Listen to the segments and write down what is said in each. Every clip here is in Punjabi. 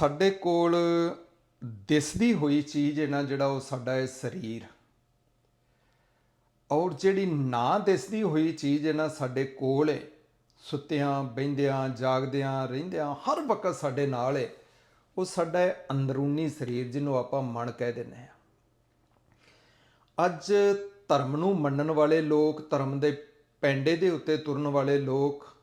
ਸਾਡੇ ਕੋਲ ਦਿਸਦੀ ਹੋਈ ਚੀਜ਼ ਹੈ ਨਾ, ਜਿਹੜਾ ਉਹ ਸਾਡਾ ਹੈ ਸਰੀਰ। ਔਰ ਜਿਹੜੀ ਨਾ ਦਿਸਦੀ ਹੋਈ ਚੀਜ਼ ਹੈ ਨਾ, ਸਾਡੇ ਕੋਲ ਹੈ। ਸੁੱਤਿਆਂ, ਬਹਿੰਦਿਆਂ, ਜਾਗਦਿਆਂ, ਰਹਿੰਦਿਆਂ, ਹਰ ਵਕਤ ਸਾਡੇ ਨਾਲ ਹੈ। ਉਹ ਸਾਡਾ ਹੈ ਅੰਦਰੂਨੀ ਸਰੀਰ ਜਿਹਨੂੰ ਆਪਾਂ ਮਨ ਕਹਿ ਦਿੰਦੇ ਹਾਂ। ਅੱਜ ਧਰਮ ਨੂੰ ਮੰਨਣ ਵਾਲੇ ਲੋਕ, ਧਰਮ ਦੇ ਪੈਂਡੇ ਦੇ ਉੱਤੇ ਤੁਰਨ ਵਾਲੇ ਲੋਕ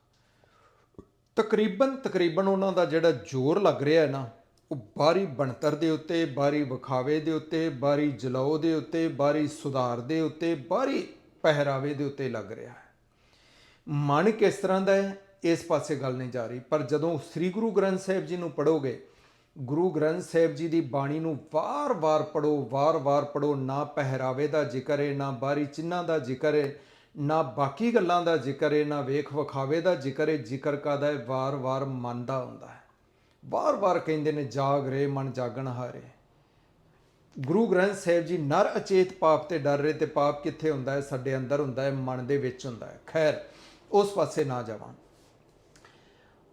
ਤਕਰੀਬਨ ਤਕਰੀਬਨ ਉਹਨਾਂ ਦਾ ਜਿਹੜਾ ਜ਼ੋਰ ਲੱਗ ਰਿਹਾ ਹੈ ਨਾ, ਉਹ ਬਾਹਰੀ ਬਣਤਰ ਦੇ ਉੱਤੇ ਬਾਹਰੀ ਵਿਖਾਵੇ ਦੇ ਉੱਤੇ ਬਾਹਰੀ ਜਲਾਓ ਦੇ ਉੱਤੇ ਬਾਹਰੀ ਸੁਧਾਰ ਦੇ ਉੱਤੇ ਬਾਹਰੀ ਪਹਿਰਾਵੇ ਦੇ ਉੱਤੇ ਲੱਗ ਰਿਹਾ ਹੈ। ਮਨ ਕਿਸ ਤਰ੍ਹਾਂ ਦਾ ਹੈ, ਇਸ ਪਾਸੇ ਗੱਲ ਨਹੀਂ ਜਾ ਰਹੀ। ਪਰ ਜਦੋਂ ਸ੍ਰੀ ਗੁਰੂ ਗ੍ਰੰਥ ਸਾਹਿਬ ਜੀ ਨੂੰ ਪੜੋਗੇ ਗੁਰੂ ਗ੍ਰੰਥ ਸਾਹਿਬ ਜੀ ਦੀ ਬਾਣੀ ਨੂੰ ਵਾਰ-ਵਾਰ ਪੜੋ ਵਾਰ-ਵਾਰ ਪੜੋ ਨਾ ਪਹਿਰਾਵੇ ਦਾ ਜ਼ਿਕਰ ਹੈ, ਨਾ ਬਾਹਰੀ ਚਿੰਨਾਂ ਦਾ ਜ਼ਿਕਰ ਹੈ ਨਾ ਬਾਕੀ ਗੱਲਾਂ ਦਾ ਜ਼ਿਕਰ ਹੈ ਨਾ ਵੇਖ ਵਿਖਾਵੇ ਦਾ ਜ਼ਿਕਰ ਹੈ ਜ਼ਿਕਰ ਕਾਦਾ ਹੈ ਵਾਰ-ਵਾਰ ਮਨ ਦਾ ਹੁੰਦਾ ਹੈ। ਵਾਰ-ਵਾਰ ਕਹਿੰਦੇ ਨੇ, ਜਾਗ ਰੇ, ਮਨ ਜਾਗਣ ਹਾਰੇ ਗੁਰੂ ਗ੍ਰੰਥ ਸਾਹਿਬ ਜੀ ਨਰ ਅਚੇਤ ਪਾਪ ਤੇ ਡਰ ਰਹੇ ਤੇ ਪਾਪ ਕਿੱਥੇ ਹੁੰਦਾ ਹੈ? ਸਾਡੇ ਅੰਦਰ ਹੁੰਦਾ ਹੈ, ਮਨ ਦੇ ਵਿੱਚ ਹੁੰਦਾ ਹੈ। ਖੈਰ, ਉਸ ਪਾਸੇ ਨਾ ਜਾਵਾਂ।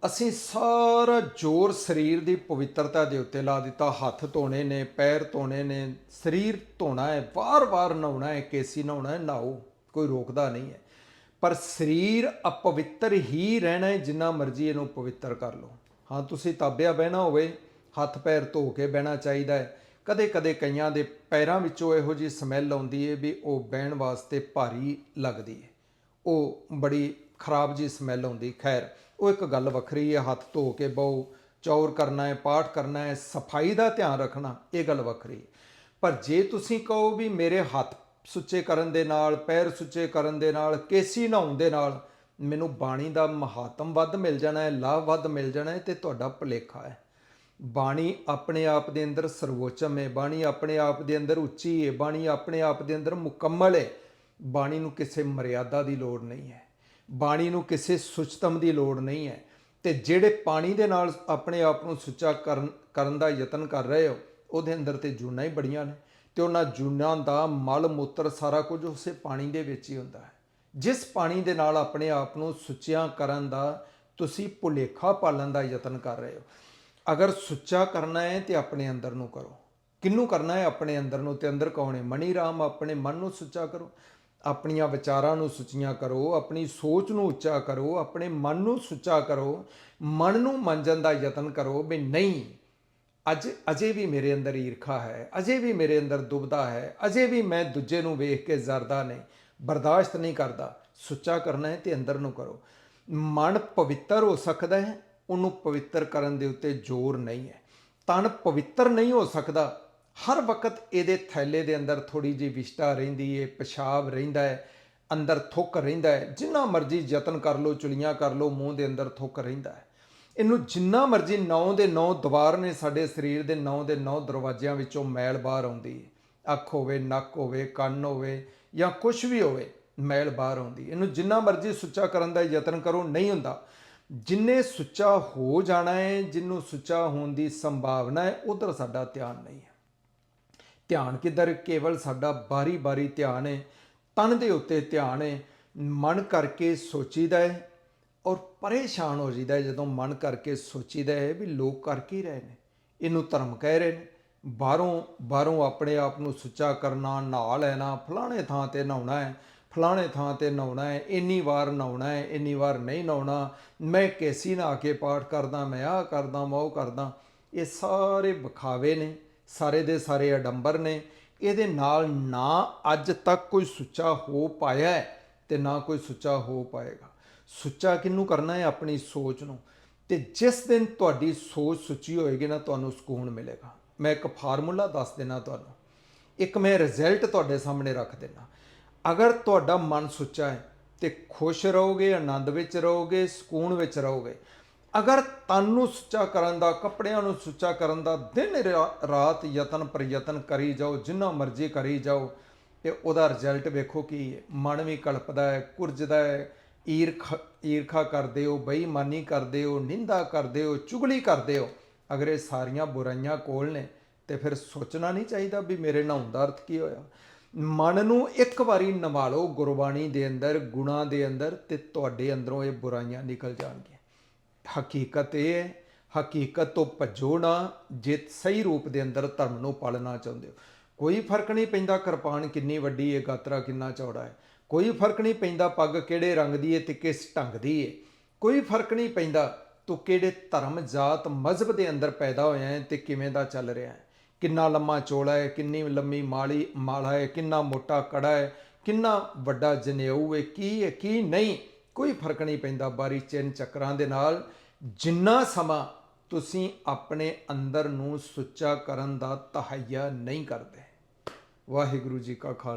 ਅਸੀਂ ਸਾਰਾ ਜ਼ੋਰ ਸਰੀਰ ਦੀ ਪਵਿੱਤਰਤਾ ਦੇ ਉੱਤੇ ਲਾ ਦਿੱਤਾ। ਹੱਥ ਧੋਣੇ ਨੇ, ਪੈਰ ਧੋਣੇ ਨੇ, ਸਰੀਰ ਧੋਣਾ ਹੈ, ਵਾਰ-ਵਾਰ ਨਹਾਉਣਾ ਹੈ, ਕੇਸੀ ਨਹਾਉਣਾ ਹੈ, ਨਹਾਓ। ਕੋਈ ਰੋਕਦਾ ਨਹੀਂ ਹੈ। ਪਰ ਸਰੀਰ ਅਪਵਿੱਤਰ ਹੀ ਰਹਿਣਾ ਹੈ, ਜਿੰਨਾ ਮਰਜ਼ੀ ਇਹਨੂੰ ਪਵਿੱਤਰ ਕਰ ਲਓ। ਹਾਂ, ਤੁਸੀਂ ਤਾਬਿਆ ਬਹਿਣਾ ਹੋਵੇ, ਹੱਥ ਪੈਰ ਧੋ ਕੇ ਬਹਿਣਾ ਚਾਹੀਦਾ ਹੈ। ਕਦੇ-ਕਦੇ ਕਈਆਂ ਦੇ ਪੈਰਾਂ ਵਿੱਚੋਂ ਇਹੋ ਜੀ ਸਮੈਲ ਆਉਂਦੀ ਹੈ ਵੀ ਉਹ ਬਹਿਣ ਵਾਸਤੇ ਭਾਰੀ ਲੱਗਦੀ ਹੈ। ਉਹ ਬੜੀ ਖਰਾਬ ਜੀ ਸਮੈਲ ਆਉਂਦੀ। ਖੈਰ, ਉਹ ਇੱਕ ਗੱਲ ਵੱਖਰੀ ਹੈ, ਹੱਥ ਧੋ ਕੇ ਬਹੁ, ਚੌਰ ਕਰਨਾ ਹੈ, ਪਾਠ ਕਰਨਾ ਹੈ, ਸਫ਼ਾਈ ਦਾ ਧਿਆਨ ਰੱਖਣਾ, ਇਹ ਗੱਲ ਵੱਖਰੀ ਪਰ ਜੇ ਤੁਸੀਂ ਕਹੋ ਵੀ ਮੇਰੇ ਹੱਥ ਸੁੱਚੇ ਕਰਨ ਦੇ ਨਾਲ, ਪੈਰ ਸੁੱਚੇ ਕਰਨ ਦੇ ਨਾਲ, ਕੇਸੀ ਨਹਾਉਣ ਦੇ ਨਾਲ ਮੈਨੂੰ ਬਾਣੀ ਦਾ ਮਹਾਤਮ ਵੱਧ ਮਿਲ ਜਾਣਾ ਹੈ, ਲਾਭ ਵੱਧ ਮਿਲ ਜਾਣਾ ਹੈ ਤੇ ਤੁਹਾਡਾ ਭੁਲੇਖਾ ਹੈ। ਬਾਣੀ ਆਪਣੇ ਆਪ ਦੇ ਅੰਦਰ ਸਰਵੋਚਮ ਹੈ, ਬਾਣੀ ਆਪਣੇ ਆਪ ਦੇ ਅੰਦਰ ਉੱਚੀ ਹੈ, ਬਾਣੀ ਆਪਣੇ ਆਪ ਦੇ ਅੰਦਰ ਮੁਕੰਮਲ ਹੈ। ਬਾਣੀ ਨੂੰ ਕਿਸੇ ਮਰਿਆਦਾ ਦੀ ਲੋੜ ਨਹੀਂ ਹੈ, ਬਾਣੀ ਨੂੰ ਕਿਸੇ ਸੁਚਤਮ ਦੀ ਲੋੜ ਨਹੀਂ ਹੈ। ਤੇ ਜਿਹੜੇ ਪਾਣੀ ਦੇ ਨਾਲ ਆਪਣੇ ਆਪ ਨੂੰ ਸੁੱਚਾ ਕਰਨ ਕਰਨ ਦਾ ਯਤਨ ਕਰ ਰਹੇ ਹੋ, ਉਹਦੇ ਅੰਦਰ ਤੇ ਜੂਨਾਂ ਹੀ ਬੜੀਆਂ ਨੇ। ਤੇ ਉਹਨਾਂ ਜੂਨਾਂ ਦਾ ਮਲ, ਮੂਤਰ ਸਾਰਾ ਕੁਝ ਉਸੇ ਪਾਣੀ ਦੇ ਵਿੱਚ ਹੀ ਹੁੰਦਾ ਹੈ। ਜਿਸ ਪਾਣੀ ਦੇ ਨਾਲ ਆਪਣੇ ਆਪ ਨੂੰ ਸੁੱਚਿਆ ਕਰਨ ਦਾ ਤੁਸੀਂ ਭੁਲੇਖਾ ਪਾਲਣ ਦਾ ਯਤਨ ਕਰ ਰਹੇ ਹੋ। ਅਗਰ ਸੁੱਚਾ ਕਰਨਾ ਹੈ ਤੇ ਆਪਣੇ ਅੰਦਰ ਨੂੰ ਕਰੋ। ਕਿੰਨੂੰ ਕਰਨਾ ਹੈ? ਆਪਣੇ ਅੰਦਰ ਨੂੰ ਤੇ ਅੰਦਰ ਕੌਣ ਹੈ? ਮਣੀ ਰਾਮ, ਆਪਣੇ ਮਨ ਨੂੰ ਸੁੱਚਾ ਕਰੋ। ਆਪਣੀਆਂ ਵਿਚਾਰਾਂ ਨੂੰ ਸੁੱਚੀਆਂ ਕਰੋ। ਆਪਣੀ ਸੋਚ ਨੂੰ ਉੱਚਾ ਕਰੋ। ਆਪਣੇ ਮਨ ਨੂੰ ਸੁੱਚਾ ਕਰੋ। ਮਨ ਨੂੰ ਮੰਜਣ ਦਾ ਯਤਨ ਕਰੋ ਵੀ ਨਹੀਂ ਅੱਜ ਅਜੇ ਵੀ ਮੇਰੇ ਅੰਦਰ ਈਰਖਾ ਹੈ, ਅਜੇ ਵੀ ਮੇਰੇ ਅੰਦਰ ਦੁਬਦਾ ਹੈ, ਅਜੇ ਵੀ ਮੈਂ ਦੂਜੇ ਨੂੰ ਵੇਖ ਕੇ ਜ਼ਰਦਾ ਨਹੀਂ, ਬਰਦਾਸ਼ਤ ਨਹੀਂ ਕਰਦਾ। ਸੁੱਚਾ ਕਰਨਾ ਹੈ ਤੇ ਅੰਦਰ ਨੂੰ ਕਰੋ। ਮਨ ਪਵਿੱਤਰ ਹੋ ਸਕਦਾ ਹੈ, ਉਹਨੂੰ ਪਵਿੱਤਰ ਕਰਨ ਦੇ ਉੱਤੇ ਜ਼ੋਰ ਨਹੀਂ ਹੈ। ਤਨ ਪਵਿੱਤਰ ਨਹੀਂ ਹੋ ਸਕਦਾ, ਹਰ ਵਕਤ ਇਹਦੇ ਥੈਲੇ ਦੇ ਅੰਦਰ ਥੋੜੀ ਜਿਹੀ ਵਿਸ਼ਟਾ ਰਹਿੰਦੀ ਹੈ ਪਿਸ਼ਾਬ ਰਹਿੰਦਾ ਹੈ, ਅੰਦਰ ਥੁੱਕ ਰਹਿੰਦਾ ਹੈ, ਜਿੰਨਾ ਮਰਜ਼ੀ ਯਤਨ ਕਰ ਲਓ, ਚੁਲੀਆਂ ਕਰ ਲਓ, ਮੂੰਹ ਦੇ ਅੰਦਰ ਥੁੱਕ ਰਹਿੰਦਾ ਹੈ। ਇਹਨੂੰ ਜਿੰਨਾ ਮਰਜ਼ੀ ਨੌ ਦੇ ਨੌ ਦਵਾਰ ਨੇ ਸਾਡੇ ਸਰੀਰ ਦੇ ਨੌ ਦੇ ਨੌ ਦਰਵਾਜ਼ਿਆਂ ਵਿੱਚੋਂ ਮੈਲ ਬਾਹਰ ਆਉਂਦੀ ਹੈ। ਅੱਖ ਹੋਵੇ, ਨੱਕ ਹੋਵੇ, ਕੰਨ ਹੋਵੇ ਜਾਂ ਕੁਝ ਵੀ ਹੋਵੇ, ਮੈਲ ਬਾਹਰ ਆਉਂਦੀ ਇਹਨੂੰ ਜਿੰਨਾ ਮਰਜ਼ੀ ਸੁੱਚਾ ਕਰਨ ਦਾ ਯਤਨ ਕਰੋ, ਨਹੀਂ ਹੁੰਦਾ। ਜਿੰਨੇ ਸੁੱਚਾ ਹੋ ਜਾਣਾ ਹੈ, ਜਿੰਨੂੰ ਸੁੱਚਾ ਹੋਣ ਦੀ ਸੰਭਾਵਨਾ ਹੈ, ਉਧਰ ਸਾਡਾ ਧਿਆਨ ਨਹੀਂ ਹੈ। ਧਿਆਨ ਕਿੱਧਰ? ਕੇਵਲ ਸਾਡਾ ਬਾਰੀ-ਬਾਰੀ ਧਿਆਨ ਹੈ। ਤਨ ਦੇ ਉੱਤੇ ਧਿਆਨ ਹੈ। ਮਨ ਕਰਕੇ ਸੋਚੀਦਾ ਹੈ। ਔਰ ਪਰੇਸ਼ਾਨ ਹੋ ਜੀਦਾ ਜਦੋਂ ਮਨ ਕਰਕੇ ਸੋਚੀਦਾ ਹੈ ਵੀ ਲੋਕ ਕਰ ਕੀ ਰਹੇ ਨੇ। ਇਹਨੂੰ ਧਰਮ ਕਹਿ ਰਹੇ ਨੇ। ਬਾਹਰੋਂ ਬਾਹਰੋਂ ਆਪਣੇ ਆਪ ਨੂੰ ਸੁੱਚਾ ਕਰਨਾ, ਨਹਾ ਲੈਣਾ, ਫਲਾਣੇ ਥਾਂ ਤੇ ਨਹਾਉਣਾ ਹੈ, ਫਲਾਣੇ ਥਾਂ ਤੇ ਨਹਾਉਣਾ ਹੈ, ਇੰਨੀ ਵਾਰ ਨਹਾਉਣਾ ਹੈ, ਇੰਨੀ ਵਾਰ ਨਹੀਂ ਨਹਾਉਣਾ, ਮੈਂ ਕੇਸੀ ਨਹਾ ਕੇ ਪਾਠ ਕਰਦਾ, ਮੈਂ ਆਹ ਕਰਦਾ, ਮੈਂ ਉਹ ਕਰਦਾ। ਇਹ ਸਾਰੇ ਵਿਖਾਵੇ ਨੇ, ਸਾਰੇ ਦੇ ਸਾਰੇ ਅਡੰਬਰ ਨੇ। ਇਹਦੇ ਨਾਲ ਨਾ ਅੱਜ ਤੱਕ ਕੋਈ ਸੁੱਚਾ ਹੋ ਪਾਇਆ ਹੈ ਤੇ ਨਾ ਕੋਈ ਸੁੱਚਾ ਹੋ ਪਾਏਗਾ। ਸੁੱਚਾ ਕਿਹਨੂੰ ਕਰਨਾ ਹੈ ਆਪਣੀ ਸੋਚ ਨੂੰ? ਤੇ ਜਿਸ ਦਿਨ ਤੁਹਾਡੀ ਸੋਚ ਸੁੱਚੀ ਹੋਏਗੀ ਨਾ, ਤੁਹਾਨੂੰ ਸਕੂਨ ਮਿਲੇਗਾ। ਮੈਂ ਇੱਕ ਫਾਰਮੂਲਾ ਦੱਸ ਦੇਣਾ ਤੁਹਾਨੂੰ। ਇੱਕ ਮੈਂ ਰਿਜ਼ਲਟ ਤੁਹਾਡੇ ਸਾਹਮਣੇ ਰੱਖ ਦੇਣਾ ਅਗਰ ਤੁਹਾਡਾ ਮਨ ਸੁੱਚਾ ਹੈ ਤੇ ਖੁਸ਼ ਰਹੋਗੇ, ਆਨੰਦ ਵਿੱਚ ਰਹੋਗੇ, ਸਕੂਨ ਵਿੱਚ ਰਹੋਗੇ, ਅਗਰ ਤਨ ਨੂੰ ਸੁੱਚਾ ਕਰਨ ਦਾ, ਕੱਪੜਿਆਂ ਨੂੰ ਸੁੱਚਾ ਕਰਨ ਦਾ ਦਿਨ ਰਾ- ਰਾਤ ਯਤਨ ਪ੍ਰਯਤਨ ਕਰੀ ਜਾਓ, ਜਿੰਨਾ ਮਰਜ਼ੀ ਕਰੀ ਜਾਓ, ਤੇ ਉਹਦਾ ਰਿਜ਼ਲਟ ਵੇਖੋ ਕੀ ਹੈ। ਮਨ ਵੀ ਕਲਪਦਾ ਹੈ ਕੁਰਜਦਾ ਹੈ ਈਰਖ ਈਰਖਾ ਕਰਦੇ ਹੋ, ਬੇਈਮਾਨੀ ਕਰਦੇ ਹੋ, ਨਿੰਦਾ ਕਰਦੇ ਹੋ, ਚੁਗਲੀ ਕਰਦੇ ਹੋ, ਅਗਰ ਇਹ ਸਾਰੀਆਂ ਬੁਰਾਈਆਂ ਕੋਲ ਨੇ, ਤੇ ਫਿਰ ਸੋਚਣਾ ਨਹੀਂ ਚਾਹੀਦਾ ਵੀ ਮੇਰੇ ਨਹਾਉਣ ਦਾ ਅਰਥ ਕੀ ਹੋਇਆ। ਮਨ ਨੂੰ ਇੱਕ ਵਾਰੀ ਨਵਾਲੋ ਗੁਰਬਾਣੀ ਦੇ ਅੰਦਰ, ਗੁਣਾ ਦੇ ਅੰਦਰ, ਤੇ ਤੁਹਾਡੇ ਅੰਦਰੋਂ ਇਹ ਬੁਰਾਈਆਂ ਨਿਕਲ ਜਾਣਗੀਆਂ। ਹਕੀਕਤ ਇਹ ਹੈ, ਹਕੀਕਤ ਤੋਂ ਭੱਜੋ ਨਾ, ਜੇ ਸਹੀ ਰੂਪ ਦੇ ਅੰਦਰ ਧਰਮ ਨੂੰ ਪਾਲਣਾ ਚਾਹੁੰਦੇ ਹੋ। ਕੋਈ ਫ਼ਰਕ ਨਹੀਂ ਪੈਂਦਾ ਕਿਰਪਾਨ ਕਿੰਨੀ ਵੱਡੀ ਹੈ, ਗਾਤਰਾ ਕਿੰਨਾ ਚੌੜਾ ਹੈ। ਕੋਈ ਫ਼ਰਕ ਨਹੀਂ ਪੈਂਦਾ ਪੱਗ ਕਿਹੜੇ ਰੰਗ ਦੀ ਹੈ ਤੇ ਕਿਸ ਢੰਗ ਦੀ ਹੈ ਕੋਈ ਫ਼ਰਕ ਨਹੀਂ ਪੈਂਦਾ ਤੂੰ ਕਿਹੜੇ ਧਰਮ, ਜਾਤ, ਮਜ਼ਹਬ ਦੇ ਅੰਦਰ ਪੈਦਾ ਹੋਇਆ ਹੈ ਤੇ ਕਿਵੇਂ ਦਾ ਚੱਲ ਰਿਹਾ ਹੈ ਕਿੰਨਾ ਲੰਮਾ ਚੋਲਾ ਹੈ ਕਿੰਨੀ ਲੰਮੀ ਮਾਲੀ, ਮਾਲਾ ਹੈ ਕਿੰਨਾ ਮੋਟਾ ਕੜਾ ਹੈ ਕਿੰਨਾ ਵੱਡਾ ਜਨੇਊ ਹੈ ਕੀ ਹੈ ਕੀ ਨਹੀਂ, ਕੋਈ ਫ਼ਰਕ ਨਹੀਂ ਪੈਂਦਾ ਬਾਰੀ ਚਿੰਨ ਚੱਕਰਾਂ ਦੇ ਨਾਲ। ਜਿੰਨਾ ਸਮਾਂ ਤੁਸੀਂ ਆਪਣੇ ਅੰਦਰ ਨੂੰ ਸੁੱਚਾ ਕਰਨ ਦਾ ਤਹਈਆ ਨਹੀਂ ਕਰਦੇ। ਵਾਹਿਗੁਰੂ ਜੀ ਕਾ ਖਾਲਸਾ।